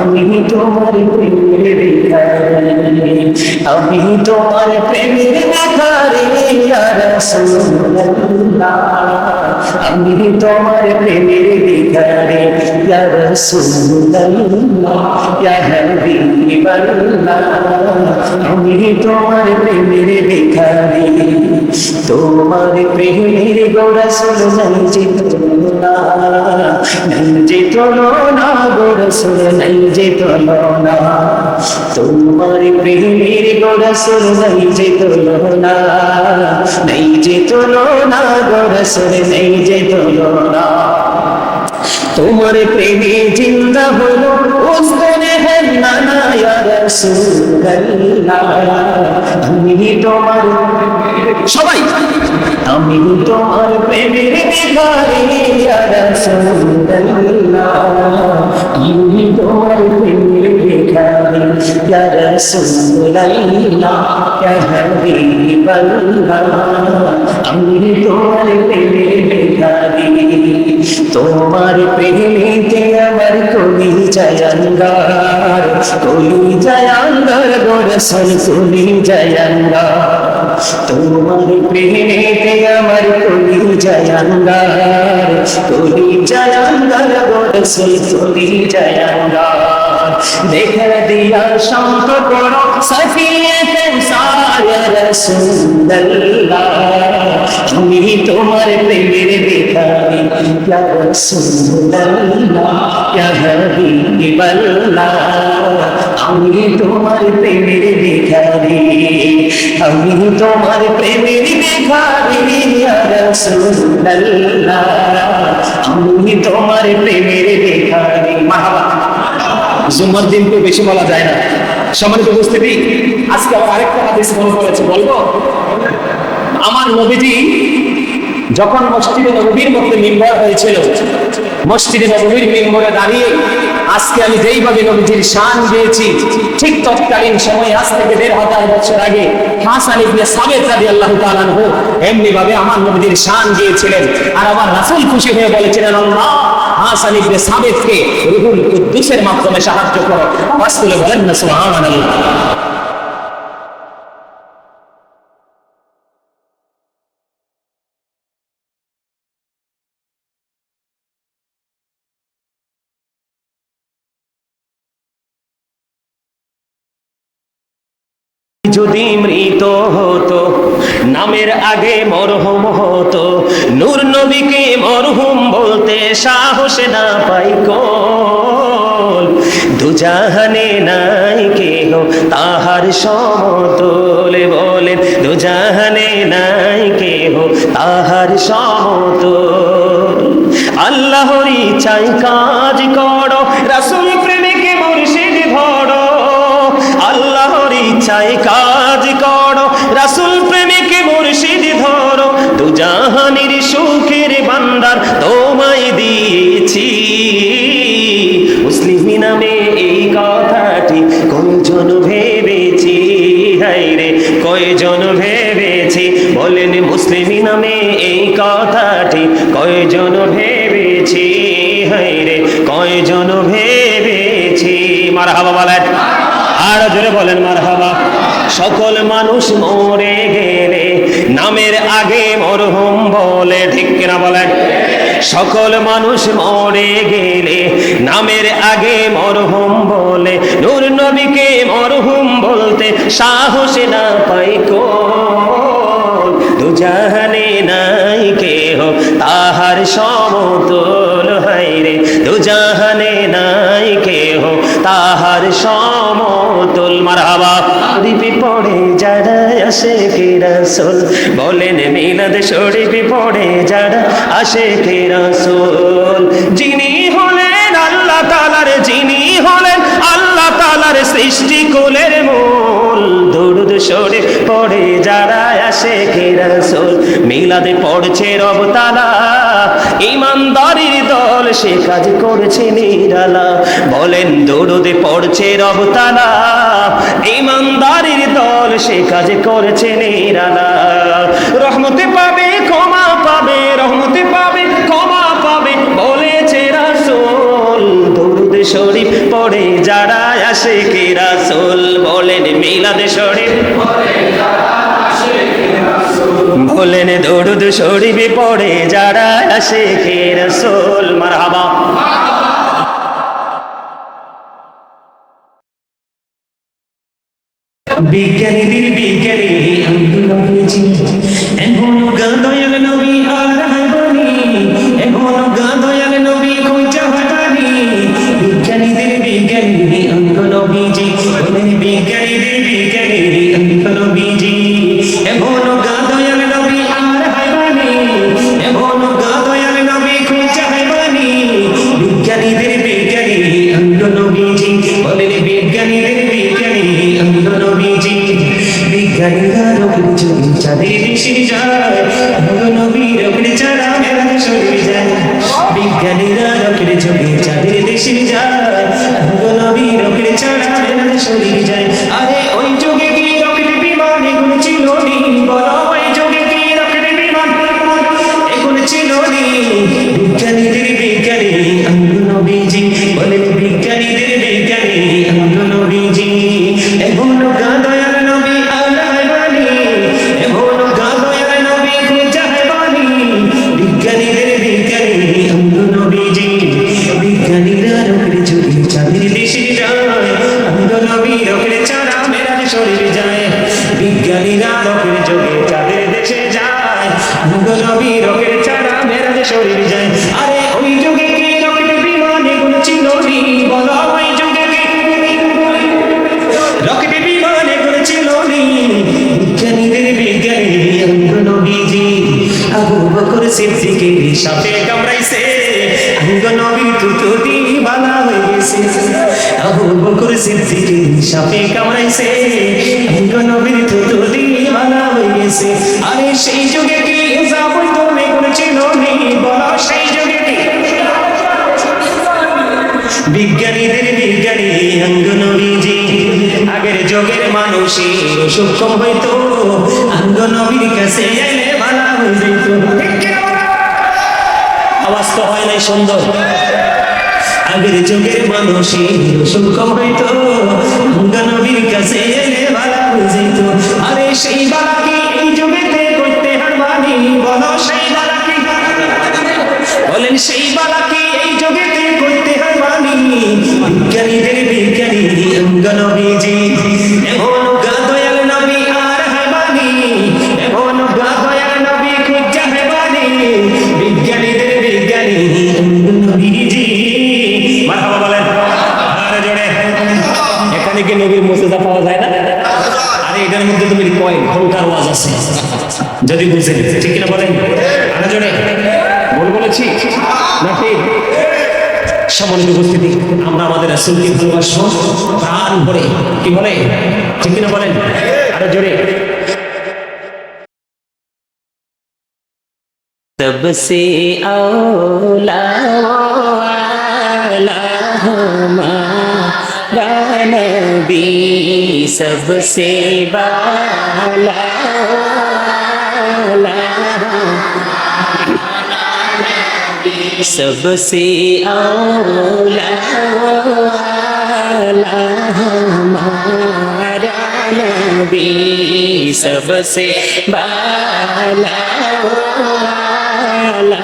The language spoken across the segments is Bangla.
আমি তোমার প্রেমের ভিখারি আমি তোমার প্রেমের ভিখারি রসুল্লাহ আমি তোমার প্রেমের ভিখারি রসুল্লাহ ইয়া হাবিবাল্লাহ আমি তোমার প্রেমের ভিখারি তোমার প্রেমের তোলনা নাই যে তোলনা গোরসুল নাই যে তোলনা তোমার প্রেমের গোরসুল নাই যে তোলনা নাই যে তোলনা গোরসুল নাই যে তোলনা তোমার প্রেমে জিন্দা হলো উসনে হে নানা আমি তোমার সবাই, আমি তোমার প্রেমের ভিখারি ভিখারি ইয়া রাসূলুল্লাহ ইয়া হাবিবাল্লাহ আমি তোমার প্রেমের ভিখারি তোমার প্রেমেতে আমার কলি জয়ঙ্গার কলি জয়ঙ্গার গোরসল কলি জয়ঙ্গার তোমার প্রেমেতে আমার কলি জয়ঙ্গার কলি জয়ঙ্গার গোরসল কলি জয়ঙ্গার দেখা দিয়া শান্ত করো সফিয়তে সারা রসুল্লাহ আমি তোমার প্রেমের ভিখারি ইয়া রাসূলুল্লাহ ইয়া হাবিবাল্লাহ আমি তোমার প্রেমের ভিখারি আমি তোমার প্রেমের ভিখারি ইয়া রাসূলুল্লাহ আমি তোমার প্রেমের ভিখারি মাহবা জুম্মার দিন তো বেশি বলা যায় না। সম্মানিত উপস্থিতি, আজকে আরেকটা হাদিস মনে পড়েছে বলব? আমার নবীজি যখন মসজিদে নবীর মধ্যে মিম্বর হয়েছিল, মসজিদে নবীর মিম্বরে দাঁড়িয়ে আজকে আমি যেইভাবে নবীজির শান দিয়েছি, ঠিক তৎকালীন সময়, আজ থেকে দেড় হাজার বছর আগে, হাসান ইবনে সাবেত রাদিয়াল্লাহু তাআলা আনহু এমনি ভাবে আমার নবীজির শান দিয়েছিলেন। আর আমার রাসূল খুশি হয়ে বলেছিলেন, আল্লাহ হাসান ইবনে সাবেতকে রুহুল কুদ্দুসের মাধ্যমে সাহায্য করো। তুলে বলেন না সুবহানাল্লাহ। যদি মৃত হতো, নামের আগে মরহুম হতো, নূর নবীকে মরহুম বলতে সাহস না পাই কল। দুজাহানে নাই কেহ তাহার সমতল বলেন দুজাহানে নাই কেহ তাহার সমতল। আল্লাহরই চাই কাজ করো, রাসূল প্রেমিকে মুর্শিদ ধরো। আল্লাহর ইচ্ছায় কাজ কথাটি কয়জন ভেবেছি? হাই রে, কয়জন ভেবেছি? মার হাবা বলেন। আর জোরে বলেন মার হাবা সকল মানুষ মরে গেলে নামের আগে মরহুম বলে, ঠিক কিনা বলেন? সকল মানুষ মরে গেলে নামের আগে মরহুম বলে, নূর নবীকে মরহুম বলতে সাহস না পাই কোন দুজাহানে নাই কেহ, তাহার সমতল হাইরে দুজাহানে নাই কেহ, তাহার সমতল। মারহাবা। শরীফে পড়ে যারা আসে রাসূল। বলেন মিলাদ শরীফে পড়ে যারা আসে রাসূল। যিনি হলেন আল্লাহ তাআলার, যিনি হলেন আল্লাহ তাআলার সৃষ্টি মিলাদে পড়ছে রব তাআলা ইমানদারির দল সে কাজ করেছে নিরালা। বলেন দৌড়দে পড়ছে রবতালা। ইমানদারির দল সে কাজ করেছে নিরালা। রহমতে পাবে, ক্ষমা পাবে, রহমতে পাবে, ক্ষমা পাবে, বলেছে রাসূল। দরুদ শরীফ পড়ে যারা আসে কে রাসূল? বলেন, মিলাদ শরীফ বলেন দরুদ শরীফ পড়ে যারা কে রাসূল মারহাবা। বিজ্ঞানীদের বিজ্ঞানী হয়েছে এখনও গান নবীজি সাপে কামড়াইছে। অঙ্গ নবী তুতুদি বালা হয়ে গেছে আবু বকর কামড়াইছে। অঙ্গ নবীর হয়ে গেছে আরে সেই যুগে কি হিসাব হইতো এগুলো ছিল নি বলো, সেই যুগে কি? বিজ্ঞানীদের বিজ্ঞানী অঙ্গনবীজি আগের যুগের মানুষের সক্ষম হইতো অঙ্গনবীর কাছে এলে ভালো হয়ে যেত হয় নাই সুন্দর। আগের যুগের মানুষের সক্ষম হইতো অঙ্গনবীর কাছে আরে সেই বালাকি এই যুগেতে করতে হারবানি বলো সেই বালাকি। বলেন সেই বালাকে এই জগতে করতে মানি বিজ্ঞানীদের বিজ্ঞানী অঙ্গনবীজি মারহাবা বলেন আরে জোরে এখানে কি নবীর মোসেজা পাওয়া যায় না আরে এটার মধ্যে তুমি কয়েন ঘন্টার ওয়াজ আছে যদি বুঝেন ঠিক কিনা বলেন আরে জোরে ভুল বলেছি না ঠিক সম্মানিত উপস্থিতি আমরা আমাদের রাসূলকে ভালোবাসবো প্রাণ ভরে কি বলে ঠিক কিনা বলেন আরো জোরে सबसे औला वाला हमारा नबी सबसे बाला वाला सबसे औला वाला हमारा नबी सबसे बाला वाला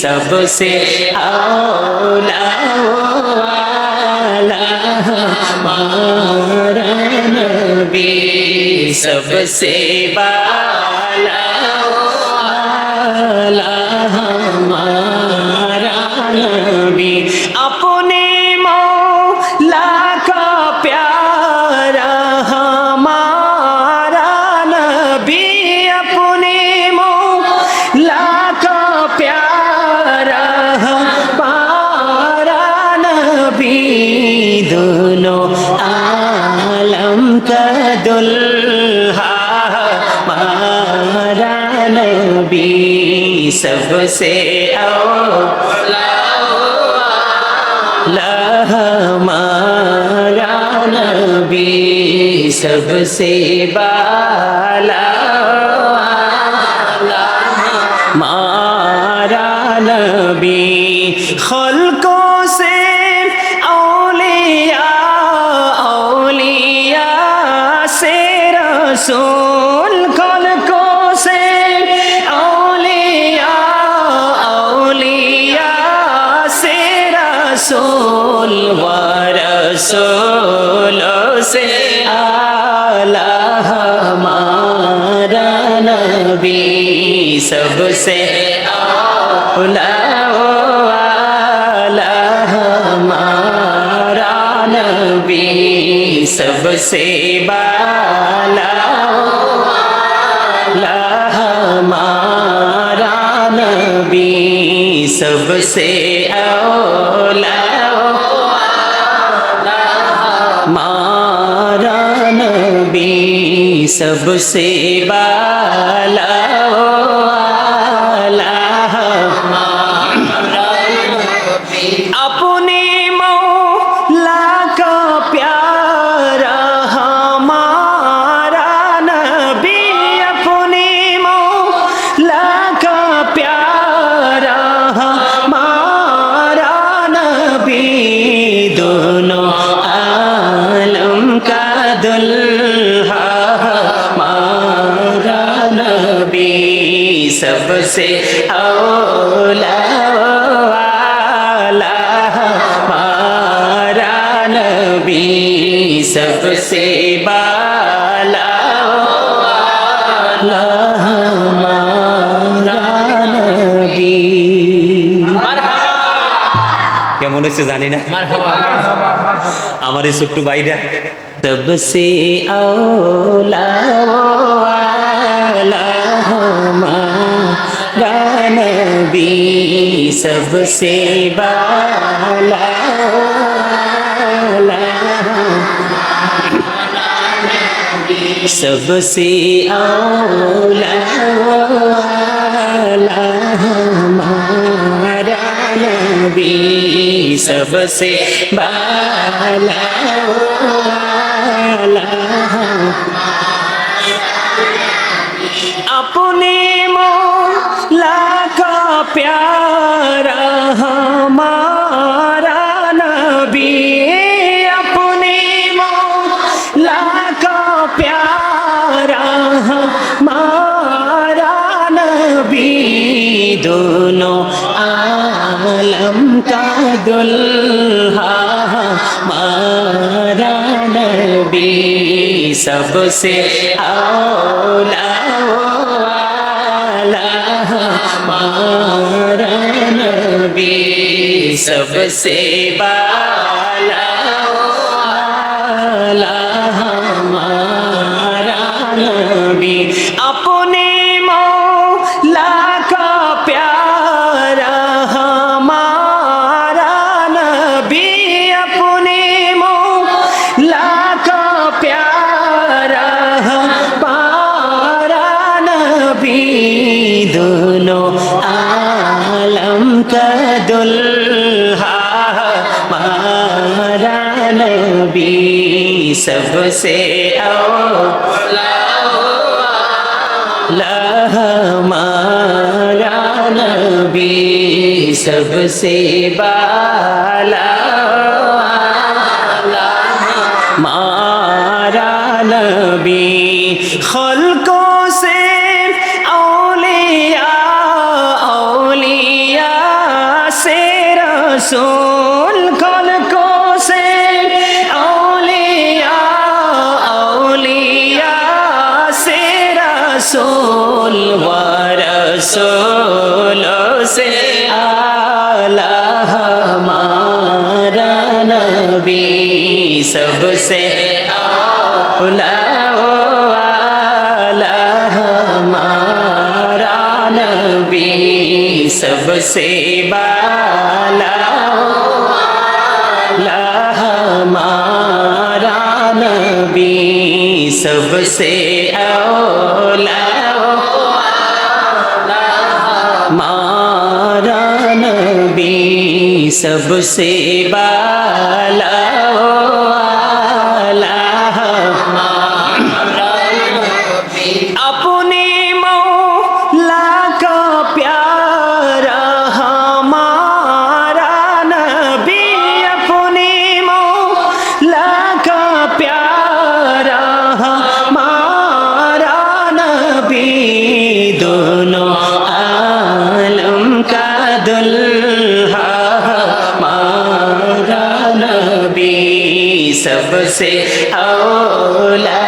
सबसे औला वाला हमारा नबी सबसे बाला वाला हमारा सबसे हमारा नबी सबसे बाला मारा नबी खलकों से औलिया औलिया से रसूल सबसे आला वाला हमारा नबी सबसे बाला वाला हमारा नबी सबसे औला मारा नबी सबसे बाला কেমন হচ্ছে জানি না আমার এই ছোট্ট ভাইরা सबसे औला वाला हमारा नबी सबसे बाला वाला सबसे औला वाला हमारा नबी सबसे बाला अपने मौला का प्यारा हमारा दुल्हा हमारा नबी सबसे औला वाला हमारा नबी सबसे बाला দুলো আলম কদুল মারা নবী সবসে মারা নবী সবসে বা रसूल खलकों से औलिया औलिया से रसूल व रसूलों से आला हमारा नबी सबसे औला वाला हमारा नबी सबसे बाला नबी सबसे औला मारा नबी सबसे बा दोनों आलम का दुल्हा हमारा नबी सबसे औला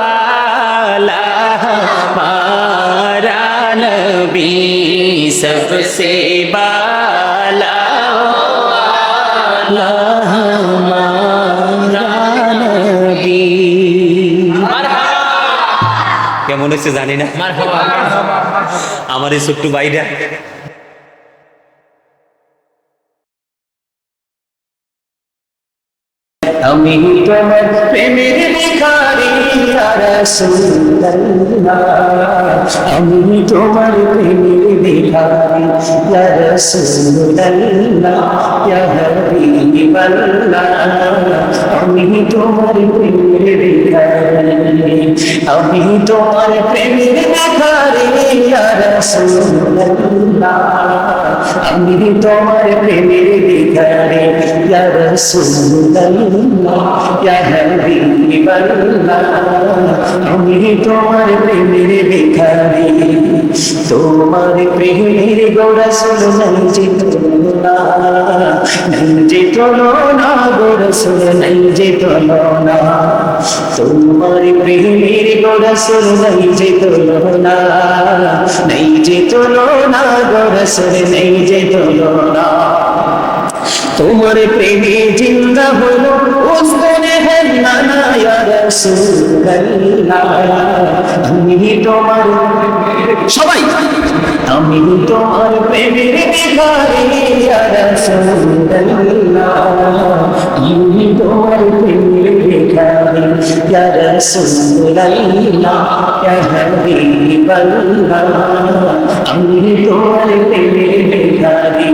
वाला हमारा नबी सबसे बाला वाला हमारा नबी কেমন হচ্ছে জানি না আমার এই ছোট্ট বাইরা আমি তোমার প্রেমের ভিখারি রাসূলুল্লাহ আমি তোমার প্রেমের ভিখারি রাসূলুল্লাহ ইয়া হাবিবাল্লাহ আমি তোমার প্রেমের আমি তোমার প্রেমের আমি তোমার প্রেমের ভিখারি সুন্দর ইয়া হাবিবাল্লাহ আমি তোমার প্রেমের ভিখারি তোমার প্রেমের গোড়া শুনো নাই যে তোলনা নাই যে তোলনা গোড়া শুনো নাই যে তোমার প্রেমের গোড়া শুনো নাই যে তোলনা গোড়া শুনো নাই যে তোমার প্রেমে জিন্দা হলো উস্তনে আমি তোমার সবাই আমি তোমার প্রেমের ভিখারি ইয়া রাসূলুল্লাহ ইয়া হাবিবাল্লাহ আমি তোমার প্রেমের ভিখারি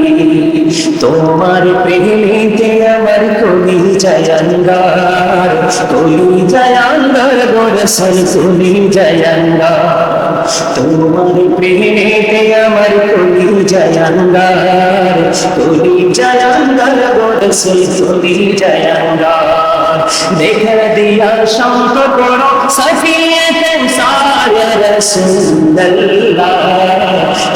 তোমার প্রেমেতে আমার কলি জয়ঙ্গার কলি জয়ঙ্গার গোরসল কলি জয়ঙ্গার তোমার প্রেমেতে আমার কলি জয়ঙ্গার কলি জয়ঙ্গার গোরসল কলি জয়ঙ্গার দেখা দিয়া শঙ্খ করো সফিয়ে সারা রসুল্লাহ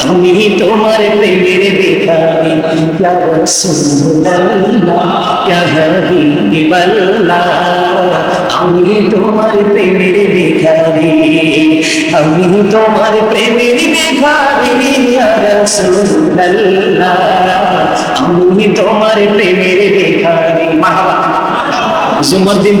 তুমি তোমার প্রেমের ভিখারি ইয়া রাসূলুল্লাহ ইয়া হাবিবাল্লাহ আমি তোমার প্রেমের ভিখারি আমি তোমার প্রেমের ভিখারি ইয়া রাসূলুল্লাহ আমি তোমার প্রেমের ভিখারি মারহাবা জুমার দিন